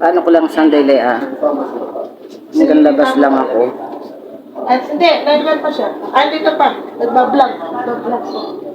Paano ko lang sandali ah? Hanggang labas lang ako. At hindi, nandiyan pa siya. Ay, dito pa. Nagbablog. Nagbablog siya.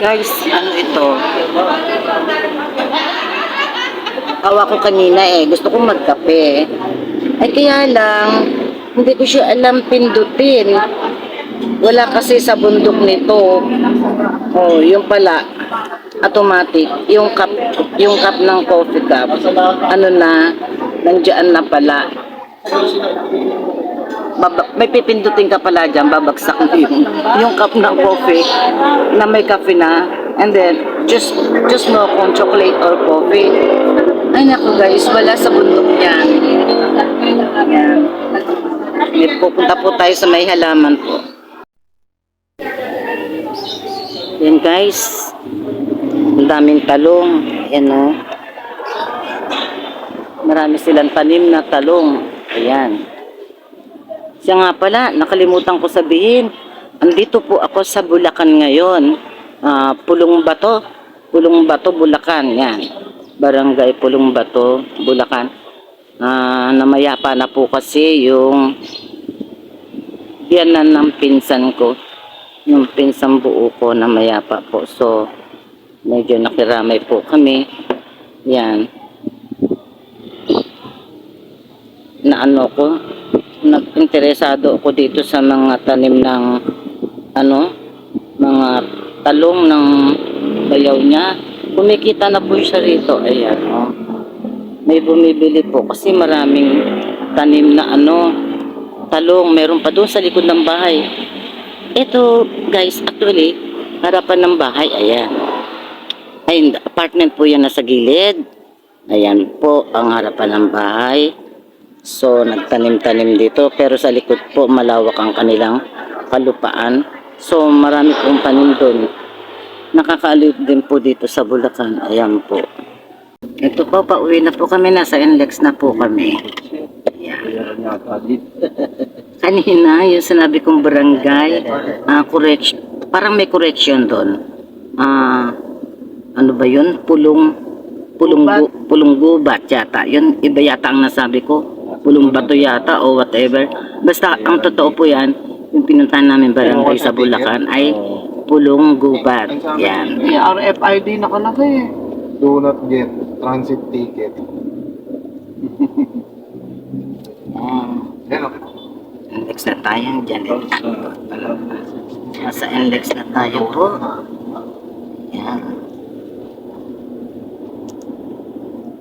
Guys, ano ito? Awa ko kanina eh. Gusto kong magkape. Ay kaya lang, hindi ko siya alam pindutin. Wala kasi sa bundok nito. Oh, yung pala, automatic. Yung cup, yung cup ng coffee cup, ano na, nandiyan na pala. Baba, may pipindutin ka pala dyan, babagsak mo yung, yung cup ng coffee na may cafe na. And then, just, just mo kung chocolate or coffee. Ay naku guys, wala sa bundok. Yan. May pupunta po tayo sa may halaman po. Yan guys. Ang daming talong. Ayan o. Marami silang tanim na talong. Ayan. Siya nga pala, nakalimutan ko sabihin. Andito po ako sa Bulacan ngayon. Ah, Pulong Bato. Pulong Bato, Bulacan. Yan. Barangay Pulong Bato, Bulacan. Ah, namayapa na po kasi yung biyanan ng pinsan ko. Yung pinsan buo ko na mayapa po. So, medyo nakiramay po kami. Yan. Na ano ko, nag-interesado ako dito sa mga tanim ng ano, mga talong ng bayaw niya. Kumikita na po siya rito. Ayan, oh. May bumibili po kasi maraming tanim na ano, talong. Meron pa doon sa likod ng bahay. Ito, guys, actually, harapan ng bahay, ayan. Ay, apartment po yan nasa gilid. Ayan po ang harapan ng bahay. So, nagtanim-tanim dito. Pero sa likod po, malawak ang kanilang kalupaan. So, marami pong tanim doon. Nakakaaliw din po dito sa Bulacan. Ayan po. Ito po, pauwi na po kami. Nasa NLEX na po kami. Ayan. Kanina, yung sinabi kong barangay, ah, correction, parang may correction doon. Ah, ano ba yun? Pulong, pulong, pulong gubat yata. Yun, iba yata ang nasabi ko. Pulong bato yata o whatever. Basta, ang totoo po yan, yung pinuntahan namin barangay sa Bulacan ay pulong gubat. Yan. May RFID nakalagay eh. Do not get transit ticket. Yan okay. Index na tayo dyan. Nasa index na tayo po. Yan.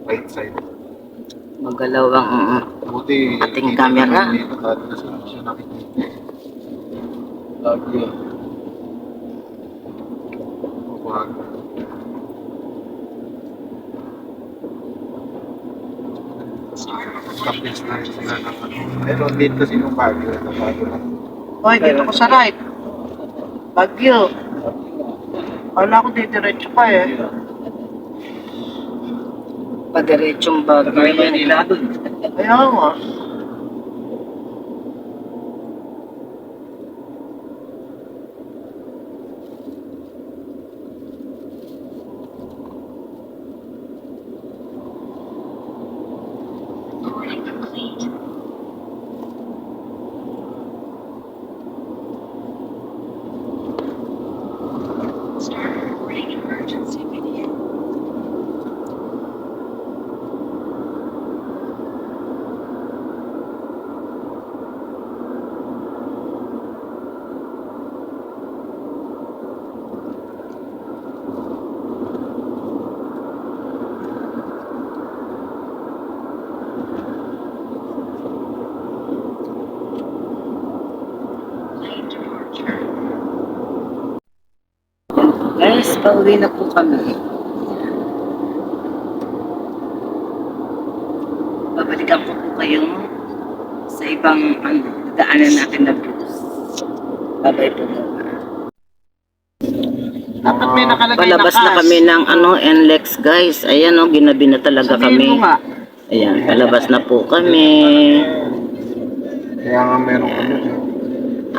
Right side. Magalaw ang Buti. Ating camera. Lagi yun. Wag. Tapos na sila ng ano. Pero dito kasi yung bagyo. Ito bagyo na. Hoy, dito ko sa right. Bagyo. Wala ko didiretso ka eh. Padiretsong bagyo yan. Kaya nga. Pauwi na po kami. Babalikan ko po kayo sa ibang ano, daanan natin na bus. Babay po muna. Dapat may nakalagay Palabas na na kami ng ano, NLEX guys. Ayan o, ginabi na talaga Sabihin kami. mo nga. Ayan, palabas na po kami. Kaya nga meron kami.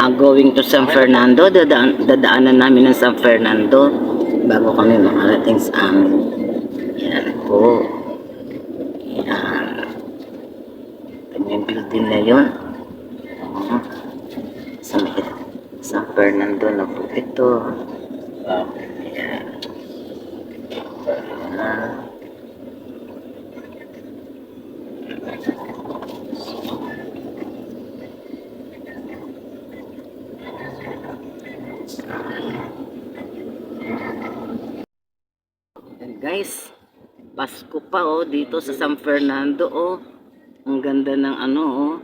Ah, going to San Fernando. Dadaan, dadaanan namin ng San Fernando bago kami makarating sa amin. Yan po. Yan. Ito yung building na yun. Oo. Sa San Fernando na po ito. Yan guys, Pasko pa oh dito sa San Fernando oh. Ang ganda ng ano oh.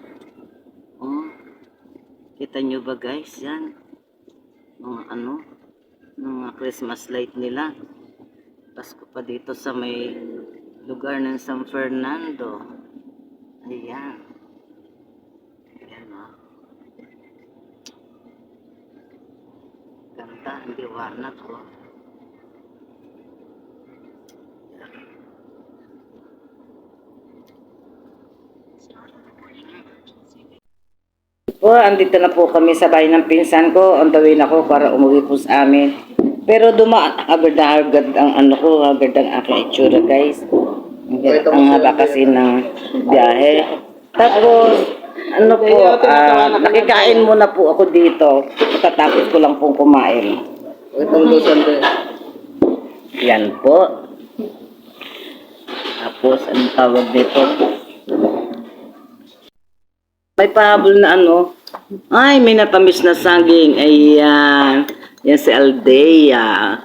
Oh. Kita nyo ba guys yan? Mga ano, mga Christmas light nila. Pasko pa dito sa may lugar ng San Fernando. Ayan. Ayan oh. Ganda, hindi warnat oh. Po, andito na po kami sa bahay ng pinsan ko. On the way na ako para umuwi po sa amin. Pero dumaan, agad na agad ang ano ko, agad ang aking itsura guys. Ang, ang haba kasi ng biyahe. Tapos, ano po, ah, nakikain muna po ako dito. Pagkatapos ko lang pong kumain. Itong dosan din. Yan po. Tapos, anong tawag dito? May pahabol na ano. Ay, may natamis na saging. Ayan. Yan si Aldea.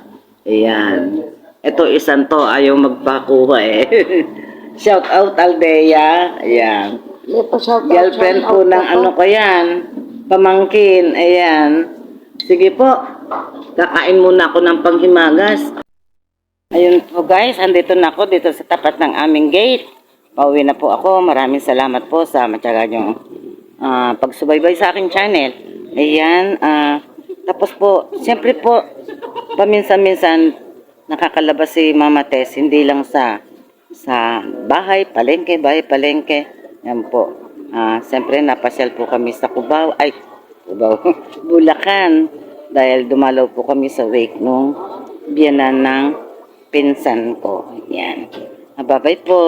Ayan. Ito isang to, ayaw magpakuha eh. Shout out Aldea. Ayan. Girlfriend po ng ano ko yan. Pamangkin. Ayan. Sige po. Kakain muna ako ng panghimagas. Ayun po guys, andito na ako dito sa tapat ng aming gate. Pauwi na po ako. Maraming salamat po sa matyaga niyong ah, pagsubaybay sa aking channel. Ayan. ah, tapos po, siyempre po, paminsan-minsan nakakalabas si Mama Tess, hindi lang sa sa bahay, palengke, bahay, palengke. Yan po. Ah, siyempre napasyal po kami sa Cubao, ay, Cubao, Bulacan. Dahil dumalaw po kami sa wake nung biyanan ng pinsan ko. Yan. Bye-bye po.